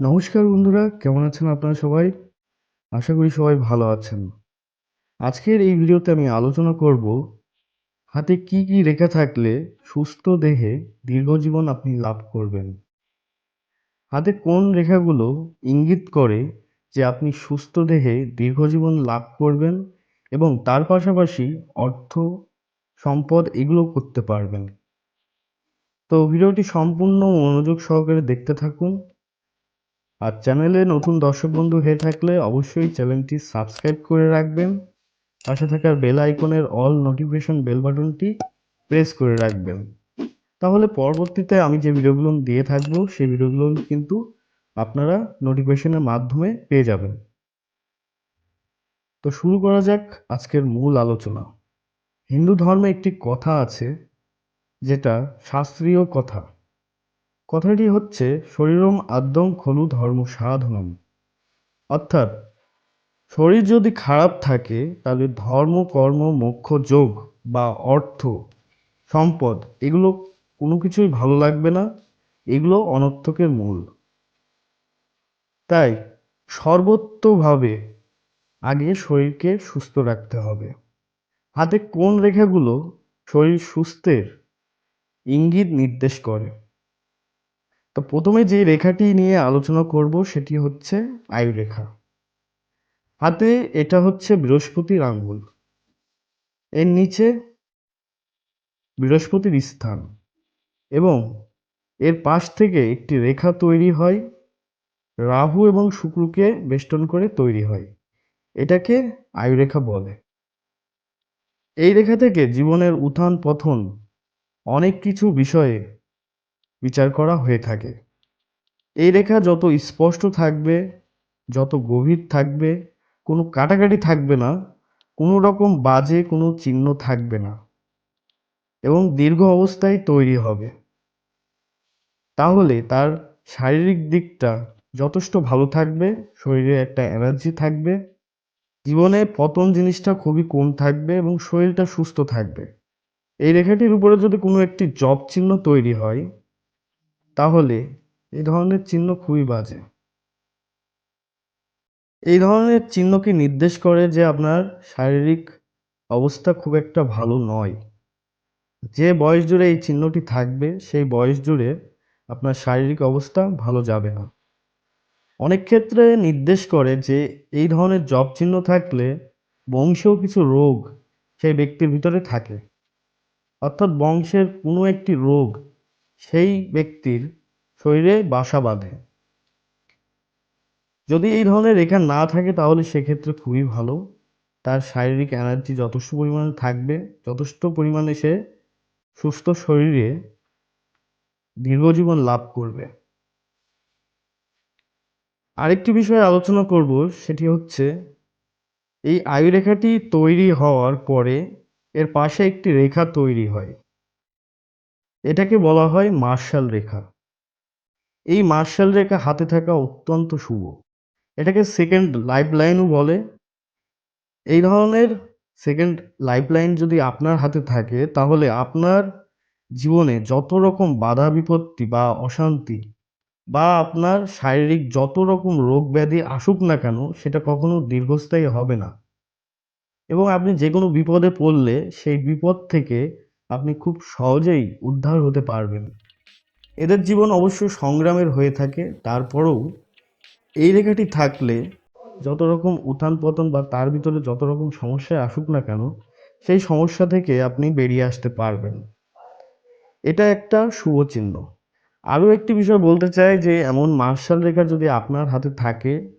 নমস্কার বন্ধুরা, কেমন আছেন আপনারা সবাই? আশা করি সবাই ভালো আছেন। আজকের এই ভিডিওতে আমি আলোচনা করব, হাতে কি কি রেখা থাকলে সুস্থ দেহে দীর্ঘজীবন আপনি লাভ করবেন। হাতে কোন রেখাগুলো ইঙ্গিত করে যে আপনি সুস্থ দেহে দীর্ঘজীবন লাভ করবেন এবং তার পাশাপাশি অর্থ, সম্পদ এগুলো করতে পারবেন। তো ভিডিওটি সম্পূর্ণ মনোযোগ সহকারে দেখতে থাকুন। আর চ্যানেলে নতুন দর্শক বন্ধু হয়ে থাকলে অবশ্যই চ্যানেলটি সাবস্ক্রাইব করে রাখবেন। পাশে থাকার বেল আইকনের অল নোটিফিকেশন বেল বাটনটি প্রেস করে রাখবেন। তাহলে পরবর্তীতে আমি যে ভিডিওগুলো দিয়ে থাকব, সেই ভিডিওগুলো কিন্তু আপনারা নোটিফিকেশনের মাধ্যমে পেয়ে যাবেন। তো শুরু করা যাক আজকের মূল আলোচনা। হিন্দু ধর্মে একটি কথা আছে, যেটা শাস্ত্রীয় কথা। কথাটি হচ্ছে, শরীরম আদ্যম খলু ধর্ম সাধনম। অর্থাৎ, শরীর যদি খারাপ থাকে, তাহলে ধর্ম, কর্ম, মোক্ষ, যোগ বা অর্থ, সম্পদ, এগুলো কোনো কিছুই ভালো লাগবে না। এগুলো অনর্থকের মূল। তাই সর্বত্রভাবে আগে শরীরকে সুস্থ রাখতে হবে। হাতে কোন রেখাগুলো শরীর সুস্থের ইঙ্গিত নির্দেশ করে? তো প্রথমে যে রেখাটি নিয়ে আলোচনা করব সেটি হচ্ছে আয়ু রেখা। হাতে এটা হচ্ছে বৃহস্পতির আঙ্গুল। এর নিচে বৃহস্পতির স্থান এবং এর পাশ থেকে একটি রেখা তৈরি হয়, রাহু এবং শুক্রকে বেষ্টন করে তৈরি হয়। এটাকে আয়ুরেখা বলে। এই রেখা থেকে জীবনের উত্থান পথন অনেক কিছু বিষয়ে বিচার করা হয়ে থাকে। এই রেখা যত স্পষ্ট থাকবে, যত গভীর থাকবে, কোনো কাটাকাটি থাকবে না, কোনো রকম বাজে কোনো চিহ্ন থাকবে না এবং দীর্ঘ অবস্থায় তৈরি হবে। তাহলে তার শারীরিক দিকটা যথেষ্ট ভালো থাকবে, শরীরে একটা এনার্জি থাকবে, জীবনে পতন জিনিসটা খুবই কম থাকবে এবং শরীরটা সুস্থ থাকবে। এই রেখাটির উপরে যদি কোনো একটি জব চিহ্ন তৈরি হয় তাহলে এই ধরনের চিহ্ন খুবই বাজে। এই ধরনের চিহ্ন কি নির্দেশ করে যে আপনার শারীরিক অবস্থা খুব একটা ভালো নয়। যে বয়স জুড়ে এই চিহ্নটি থাকবে, সেই বয়স জুড়ে আপনার শারীরিক অবস্থা ভালো যাবে না। অনেক ক্ষেত্রে নির্দেশ করে যে এই ধরনের জব চিহ্ন থাকলে বংশেও কিছু রোগ সেই ব্যক্তির ভিতরে থাকে। অর্থাৎ বংশের কোনো একটি রোগ সেই ব্যক্তির শরীরে বাসা বাঁধে। যদি এই ধরনের রেখা না থাকে তাহলে সেক্ষেত্রে খুবই ভালো। তার শারীরিক এনার্জি যথেষ্ট পরিমাণে থাকবে, যথেষ্ট পরিমাণে সে সুস্থ শরীরে দীর্ঘজীবন লাভ করবে। আরেকটি বিষয়ে আলোচনা করব, সেটি হচ্ছে এই আয়ুরেখাটি তৈরি হওয়ার পরে এর পাশে একটি রেখা তৈরি হয়। এটাকে বলা হয় মার্শাল রেখা। এই মার্শাল রেখা হাতে থাকা অত্যন্ত শুভ। এটাকে সেকেন্ড লাইফ লাইনও বলে। এই ধরনের সেকেন্ড লাইফ লাইন যদি আপনার হাতে থাকে, তাহলে আপনার জীবনে যত রকম বাধা বিপত্তি বা অশান্তি বা আপনার শারীরিক যত রকম রোগ ব্যাধি আসুক না কেন, সেটা কখনো দীর্ঘস্থায়ী হবে না। এবং আপনি যে কোনো বিপদে পড়লে সেই বিপদ থেকে আপনি খুব সহজেই উদ্ধার হতে পারবেন। এদের জীবন অবশ্য সংগ্রামের হয়ে থাকে, তারপরেও এই রেখাটি থাকলে যত রকম উত্থান পতন বা তার ভিতরে যত রকম সমস্যায় আসুক না কেন, সেই সমস্যা থেকে আপনি বেরিয়ে আসতে পারবেন। এটা একটা শুভ চিহ্ন। আরও একটি বিষয় বলতে চাই যে, এমন মার্শাল রেখা যদি আপনার হাতে থাকে,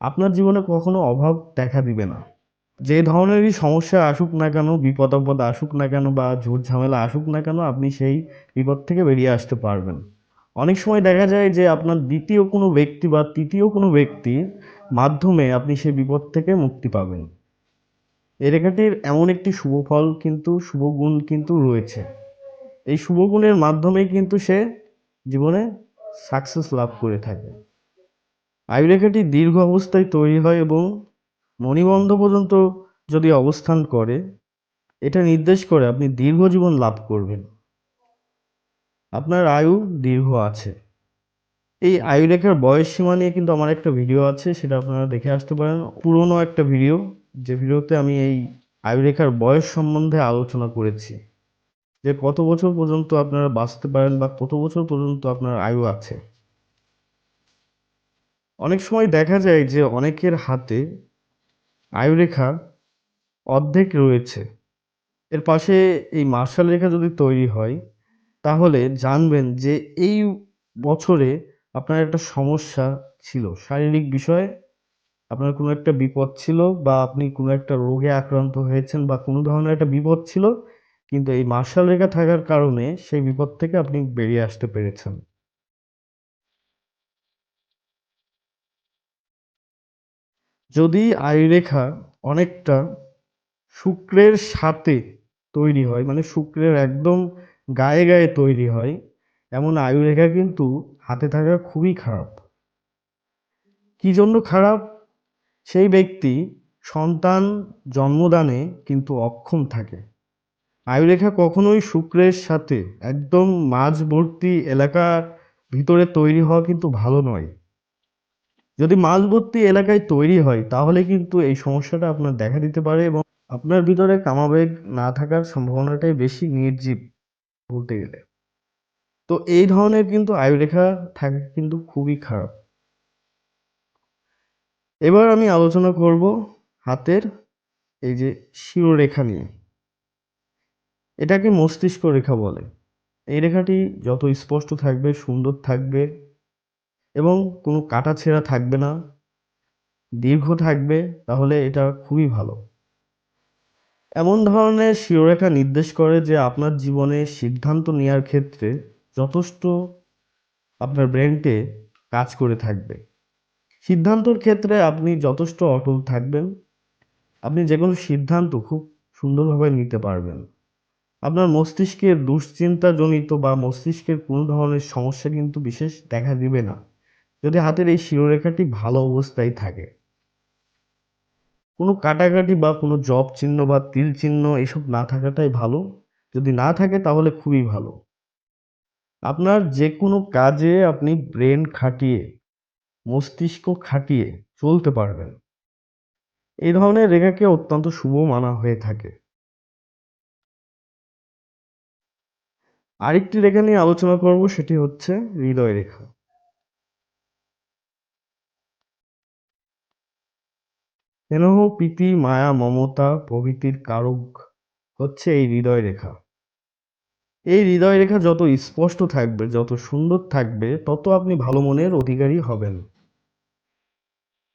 আপনার জীবনে কখনো অভাব দেখা দিবে না। যে ধরনেরই সমস্যা আসুক না কেন বিপদ আপদ আসুক না কেন বা ঝুট ঝামেলা আসুক না কেন, আপনি সেই বিপদ থেকে বেরিয়ে আসতে পারবেন। অনেক সময় দেখা যায় যে আপনার দ্বিতীয় কোনো ব্যক্তি বা তৃতীয় কোনো ব্যক্তির মাধ্যমে আপনি সেই বিপদ থেকে মুক্তি পাবেন। এই রেখাটির এমন একটি শুভ ফল কিন্তু, শুভ গুণ কিন্তু রয়েছে। এই শুভ গুণের মাধ্যমেই কিন্তু সে জীবনে সাকসেস লাভ করে থাকে। আয়ুরেখাটি দীর্ঘ অবস্থায় তৈরি হয় এবং মণিবন্ধ পর্যন্ত যদি অবস্থান করে, এটা নির্দেশ করে আপনি দীর্ঘ জীবন লাভ করবেন। আপনার আয়ু দীর্ঘ আছে। এই আয়ুরেখার বয়স সীমা নিয়ে কিন্তু আমার একটা ভিডিও আছে, সেটা আপনারা দেখে আসতে পারেন। পুরনো একটা ভিডিও, যে ভিডিওতে আমি এই আয়ু রেখার বয়স সম্বন্ধে আলোচনা করেছি। যে কত বছর পর্যন্ত আপনারা বাঁচতে পারেন বা কত বছর পর্যন্ত আপনার আয়ু আছে। অনেক সময় দেখা যায় যে অনেকের হাতে আয়ুরেখা অর্ধেক রয়েছে। এর পাশে এই মার্শাল রেখা যদি তৈরি হয়, তাহলে জানবেন যে এই বছরে আপনার একটা সমস্যা ছিল। শারীরিক বিষয়ে আপনার কোনো একটা বিপদ ছিল বা আপনি কোনো একটা রোগে আক্রান্ত হয়েছেন বা কোনো ধরনের একটা বিপদ ছিল, কিন্তু এই মার্শাল রেখা থাকার কারণে সেই বিপদ থেকে আপনি বেরিয়ে আসতে পেরেছেন। যদি আয়ুরেখা অনেকটা শুক্রের সাথে তৈরি হয় মানে শুক্রের একদম গায়ে গায়ে তৈরি হয়, এমন আয়ুরেখা কিন্তু হাতে থাকা খুবই খারাপ। কি জন্য খারাপ? সেই ব্যক্তি সন্তান জন্মদানে কিন্তু অক্ষম থাকে। আয়ুরেখা কখনোই শুক্রের সাথে একদম মাঝবর্তী এলাকার ভিতরে তৈরি হওয়া কিন্তু ভালো নয়। যদি মাঝবর্তী এলাকায় তৈরি হয়, তাহলে কিন্তু এই সমস্যাটা আপনার দেখা দিতে পারে এবং আপনার ভিতরে কামাবেগ না থাকার সম্ভাবনাটাই বেশি নির্জীব বলতে গেলে। তো এই ধরনের কিন্তু আয়ুরেখা থাকা কিন্তু খুবই খারাপ। এবার আমি আলোচনা করব হাতের এই যে শিরোরেখা নিয়ে। এটাকে মস্তিষ্ক রেখা বলে। এই রেখাটি যত স্পষ্ট থাকবে, সুন্দর থাকবে এবং কোনো কাটা ছেঁড়া থাকবে না, দীর্ঘ থাকবে, তাহলে এটা খুবই ভালো। এমন ধরনের শিরোরেখা নির্দেশ করে যে আপনার জীবনে সিদ্ধান্ত নেওয়ার ক্ষেত্রে যথেষ্ট আপনার ব্রেনকে কাজ করে থাকবে। সিদ্ধান্তর ক্ষেত্রে আপনি যথেষ্ট অটল থাকবেন। আপনি যে কোনো সিদ্ধান্ত খুব সুন্দরভাবে নিতে পারবেন। আপনার মস্তিষ্কের দুশ্চিন্তাজনিত বা মস্তিষ্কের কোনো ধরনের সমস্যা কিন্তু বিশেষ দেখা দিবে না। যদি হাতের এই শিরোরেখাটি ভালো অবস্থায় থাকে, কোনো কাটাকাটি বা কোনো জব চিহ্ন বা তিল চিহ্ন এসব না থাকাটাই ভালো। যদি না থাকে তাহলে খুবই ভালো। আপনার যে কোনো কাজে আপনি ব্রেন খাটিয়ে, মস্তিষ্ক খাটিয়ে চলতে পারবেন। এই ধরনের রেখাকে অত্যন্ত শুভ মানা হয়ে থাকে। আরেকটি রেখা নিয়ে আলোচনা করব, সেটি হচ্ছে হৃদয় রেখা। স্নেহ প্রীতি, মায়া, মমতা প্রভৃতির কারক হচ্ছে এই হৃদয় রেখা এই হৃদয় রেখা যত স্পষ্ট থাকবে, যত সুন্দর থাকবে, তত আপনি ভালো মনের অধিকারী হবেন।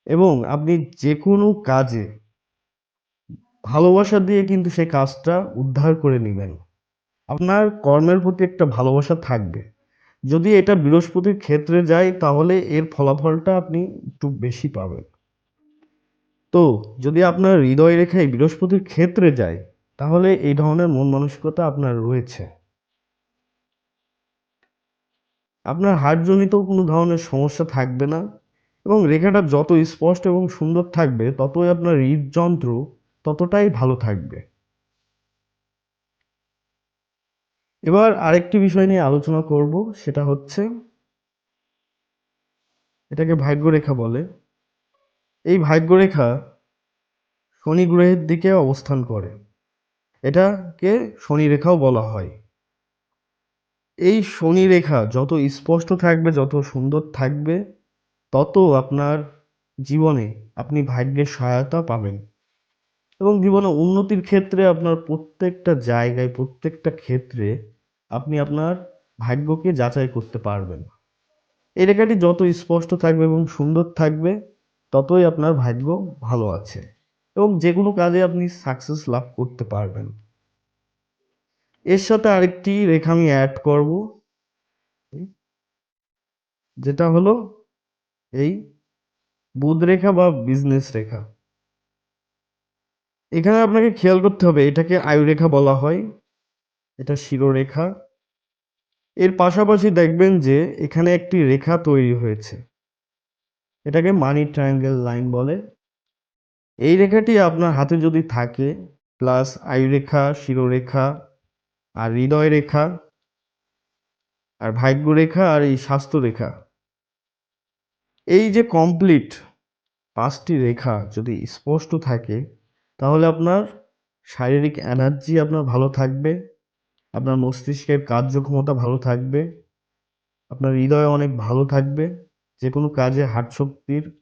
এবং আপনি যে কোনো কাজে ভালোবাসা দিয়ে কিন্তু সেই কাজটা উদ্ধার করে নেবেন। আপনার কর্মের প্রতি একটা ভালোবাসা থাকবে। যদি এটা বৃহস্পতির ক্ষেত্রে যায়, তাহলে এর ফলাফলটা আপনি একটু বেশি পাবেন। তো যদি আপনার হৃদয় রেখায় বৃহস্পতির ক্ষেত্রে যায়, তাহলে এই ধরনের মন মানসিকতা আপনার রয়েছে। আপনার হার্টজনিত কোনো ধরনের সমস্যা থাকবে না এবং রেখাটা যত স্পষ্ট এবং সুন্দর থাকবে, ততই আপনার হৃদযন্ত্র ততটাই ভালো থাকবে। এবার আরেকটি বিষয় নিয়ে আলোচনা করব, সেটা হচ্ছে, এটাকে ভাগ্যরেখা বলে। এই ভাগ্যরেখা শনি গ্রহের দিকে অবস্থান করে। এটাকে শনি রেখাও বলা হয়। এই শনি রেখা যত স্পষ্ট থাকবে, যত সুন্দর থাকবে, তত আপনার জীবনে আপনি ভাগ্যের সহায়তা পাবেন। এবং জীবনে উন্নতির ক্ষেত্রে আপনার প্রত্যেকটা জায়গায়, প্রত্যেকটা ক্ষেত্রে আপনি আপনার ভাগ্যকে যাচাই করতে পারবেন। এই রেখাটি যত স্পষ্ট থাকবে এবং সুন্দর থাকবে ততই আপনার ভাগ্য ভালো আছে এবং যে কোনো কাজে আপনি সাকসেস লাভ করতে পারবেন। এর সাথে আরেকটি রেখা আমি অ্যাড করব। যেটা হলো এই বুধ রেখা বা বিজনেস রেখা। এখানে আপনাকে খেয়াল করতে হবে, এটাকে আয়ুরেখা বলা হয়, এটা শিরোরেখা। এর পাশাপাশি দেখবেন যে এখানে একটি রেখা তৈরি হয়েছে। এটাকে মানি ট্রায়াঙ্গেল লাইন বলে। এই রেখাটি আপনার হাতে যদি থাকে প্লাস আয়ুরেখা শিরোরেখা, আর হৃদয় রেখা, আর ভাগ্য রেখা, আর এই স্বাস্থ্য রেখা। এই যে কমপ্লিট পাঁচটি রেখা যদি স্পষ্ট থাকে, তাহলে আপনার শারীরিক এনার্জি আপনার ভালো থাকবে, আপনার মস্তিষ্কের কার্যক্ষমতা ভালো থাকবে, আপনার হৃদয় অনেক ভালো থাকবে। যে কোনো কাজে হার্ট শক্তির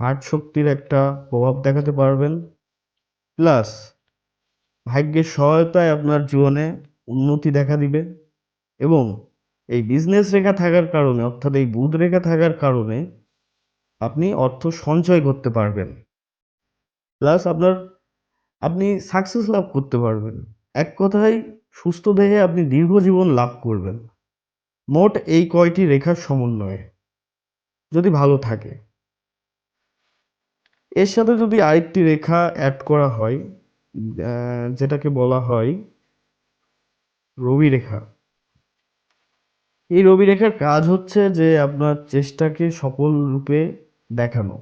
হার্ট শক্তির একটা প্রভাব দেখাতে পারবেন। প্লাস ভাগ্যের সহায়তায় আপনার জীবনে উন্নতি দেখা দিবে এবং এই বিজনেস রেখা থাকার কারণে, অর্থাৎ এই বুধ রেখা থাকার কারণে আপনি অর্থ সঞ্চয় করতে পারবেন। প্লাস আপনার, আপনি সাকসেস লাভ করতে পারবেন। এক কথায়, সুস্থ দেহে আপনি দীর্ঘ জীবন লাভ করবেন। মোট এই কয়টি রেখার সমন্বয়ে। যদি ভালো থাকে। এর সাথে যদি আরেকটি রেখা অ্যাড করা হয় যেটাকে বলা হয় রবি রেখা এই রবি রেখার কাজ হচ্ছে যে আপনার চেষ্টাকে সফল রূপে দেখানো।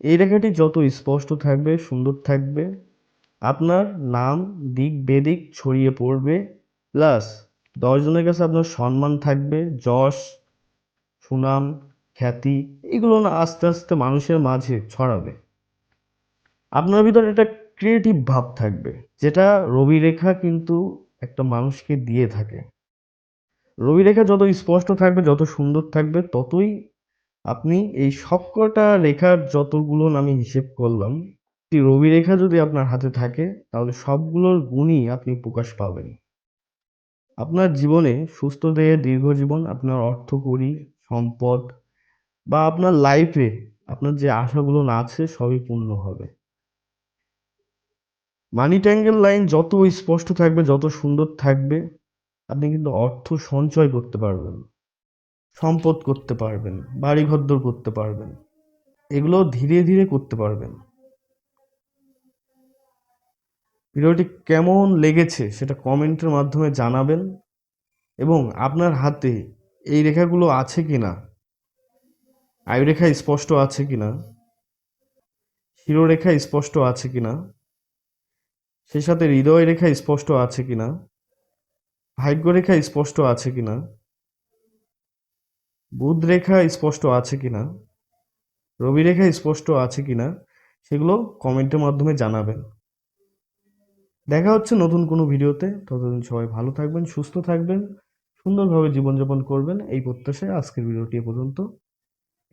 এই রেখাটি যত স্পষ্ট থাকবে, সুন্দর থাকবে, আপনার নাম, দিক, বেদিক ছড়িয়ে পড়বে, প্লাস দশজনের কাছে আপনার সম্মান থাকবে, যশ, সুনাম খ্যাতি, এগুলো না আস্তে আস্তে মানুষের মাঝে ছড়াবে। আপনার ভিতরে একটা ক্রিয়েটিভ ভাব থাকবে, যেটা রবি রেখা কিন্তু একটা মানুষকে দিয়ে থাকে। রবি রেখা যত স্পষ্ট থাকবে, যত সুন্দর থাকবে, ততই আপনি এই সবকটা রেখার যতগুলো আমি হিসেব করলাম রবি রেখা যদি আপনার হাতে থাকে, তাহলে সবগুলোর গুণই আপনি প্রকাশ পাবেন। আপনার জীবনে সুস্থ দেহে দীর্ঘ জীবন আপনার অর্থকরী, সম্পদ বা আপনার লাইফে আপনার যে আশাগুলো না আছে সবই পূর্ণ হবে। মানি ট্যাঙ্গেল লাইন যত স্পষ্ট থাকবে, যত সুন্দর থাকবে, আপনি কিন্তু অর্থ সঞ্চয় করতে পারবেন, সম্পদ করতে পারবেন বাড়ি ঘরদোর করতে পারবেন, এগুলো ধীরে ধীরে করতে পারবেন। ভিডিওটি কেমন লেগেছে সেটা কমেন্টের মাধ্যমে জানাবেন এবং আপনার হাতে এই রেখাগুলো আছে কিনা আয়ুরেখা স্পষ্ট আছে কি কিনা? শিরোরেখা স্পষ্ট আছে কিনা? সেই সাথে হৃদয় রেখা স্পষ্ট আছে কিনা? ভাগ্যরেখা স্পষ্ট আছে কিনা? বুধ রেখা স্পষ্ট আছে কিনা? রবি রেখা স্পষ্ট আছে কিনা? সেগুলো কমেন্টের মাধ্যমে জানাবেন। দেখা হচ্ছে নতুন কোনো ভিডিওতে। ততদিন সবাই ভালো থাকবেন, সুস্থ থাকবেন, সুন্দরভাবে জীবনযাপন করবেন। এই প্রত্যাশায় আজকের ভিডিওটি পর্যন্ত।